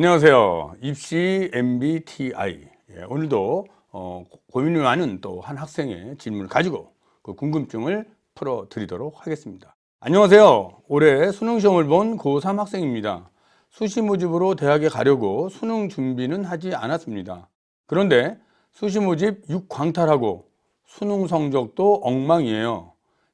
안녕하세요. 입시 MBTI. 예, 오늘도 어, 고민이 많은 또 한 학생의 질문을 가지고 그 궁금증을 풀어 드리도록 하겠습니다. 안녕하세요. 올해 수능 시험을 본 고3 학생입니다. 수시 모집으로 대학에 가려고 수능 준비는 하지 않았습니다. 그런데 수시 모집 6광탈하고 수능 성적도 엉망이에요.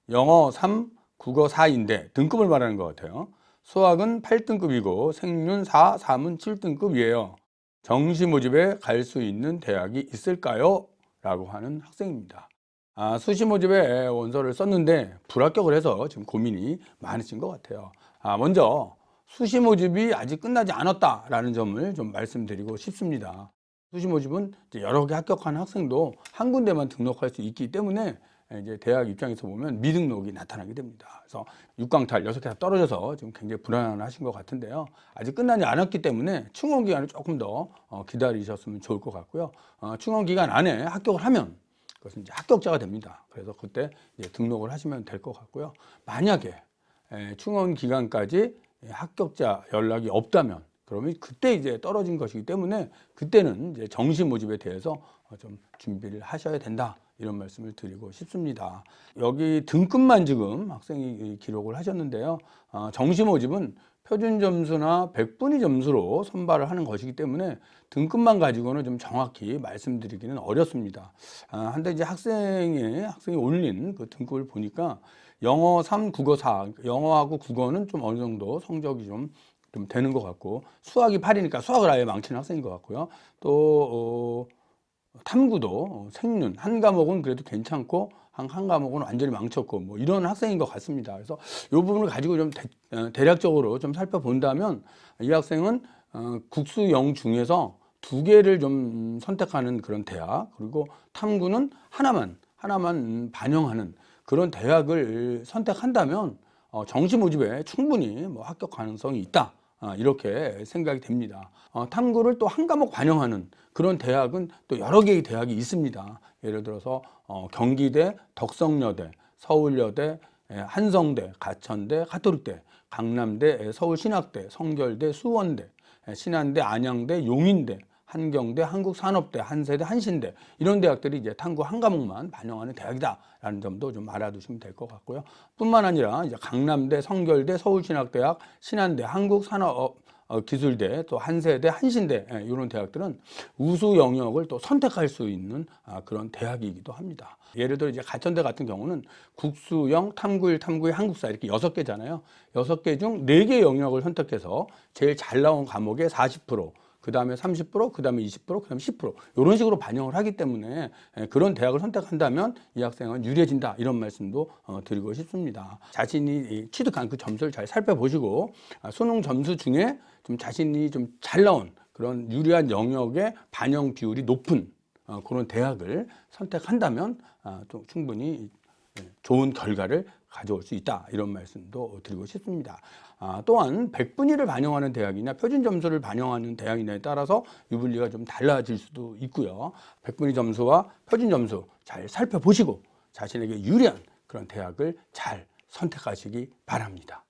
영어 3, 국어 4인데 등급을 말하는 것 같아요. 수학은 8등급이고 생륜 4, 사문 7등급이에요. 정시 모집에 갈 수 있는 대학이 있을까요? 라고 하는 학생입니다. 아, 수시 모집에 원서를 썼는데 불합격을 해서 지금 고민이 많으신 것 같아요. 아, 먼저 수시 모집이 아직 끝나지 않았다라는 점을 좀 말씀드리고 싶습니다. 수시 모집은 여러 개 합격한 학생도 한 군데만 등록할 수 있기 때문에 이제 대학 입장에서 보면 미등록이 나타나게 됩니다. 그래서 6강탈 6개 다 떨어져서 지금 굉장히 불안하신 것 같은데요. 아직 끝나지 않았기 때문에 충원 기간을 조금 더 어, 기다리셨으면 좋을 것 같고요. 어, 충원 기간 안에 합격을 하면 그것은 이제 합격자가 됩니다. 그래서 그때 등록을 하시면 될 것 같고요. 만약에 에, 충원 기간까지 합격자 연락이 없다면 그러면 그때 이제 떨어진 것이기 때문에 그때는 이제 정시 모집에 대해서 어, 좀 준비를 하셔야 된다. 이런 말씀을 드리고 싶습니다. 여기 등급만 지금 학생이 기록을 하셨는데요. 어, 정시 모집은 표준 점수나 백분위 점수로 선발을 하는 것이기 때문에 등급만 가지고는 좀 정확히 말씀드리기는 어렵습니다. 아, 한데 이제 학생이 학생이 올린 그 등급을 보니까 영어 3, 국어 4, 영어하고 국어는 좀 어느 정도 성적이 좀, 좀 되는 것 같고 수학이 8이니까 수학을 아예 망치는 학생인 것 같고요. 또 어, 탐구도 생륜 한 과목은 그래도 괜찮고 한, 한 과목은 완전히 망쳤고 뭐 이런 학생인 것 같습니다. 그래서 이 부분을 가지고 좀 대, 어, 대략적으로 좀 살펴본다면 이 학생은 어, 국수영 중에서 두 개를 좀 선택하는 그런 대학 그리고 탐구는 하나만 하나만 반영하는 그런 대학을 선택한다면 어, 정시 모집에 충분히 뭐 합격 가능성이 있다. 아, 이렇게 생각이 됩니다. 어, 탐구를 또 한 과목 반영하는 그런 대학은 또 여러 개의 대학이 있습니다. 예를 들어서 어, 경기대, 덕성여대, 서울여대, 예, 한성대, 가천대, 가톨릭대, 강남대, 예, 서울신학대, 성결대, 수원대, 예, 신한대, 안양대, 용인대, 한경대, 한국산업대, 한세대, 한신대 이런 대학들이 이제 탐구 한 과목만 반영하는 대학이다라는 점도 좀 알아두시면 될 것 같고요. 뿐만 아니라 이제 강남대, 성결대, 서울신학대학, 신한대, 한국산업 어, 기술대, 또 한세대, 한신대 예, 이런 대학들은 우수 영역을 또 선택할 수 있는 아, 그런 대학이기도 합니다. 예를 들어 이제 가천대 같은 경우는 국수영, 탐구일, 탐구일, 한국사 이렇게 여섯 개잖아요. 여섯 개 중 네 개 영역을 선택해서 제일 잘 나온 과목의 40%, 그 다음에 30%, 그 다음에 20%, 그 다음에 10% 이런 식으로 반영을 하기 때문에 예, 그런 대학을 선택한다면 이 학생은 유리해진다 이런 말씀도 어, 드리고 싶습니다. 자신이 취득한 그 점수를 잘 살펴보시고 아, 수능 점수 중에 좀 자신이 좀 잘 나온 그런 유리한 영역의 반영 비율이 높은 어, 그런 대학을 선택한다면 아, 또 충분히 예, 좋은 결과를 가져올 수 있다 이런 말씀도 드리고 싶습니다. 아, 또한 백분위를 반영하는 대학이나 표준 점수를 반영하는 대학이냐에 따라서 유불리가 좀 달라질 수도 있고요. 백분위 점수와 표준 점수 잘 살펴보시고 자신에게 유리한 그런 대학을 잘 선택하시기 바랍니다.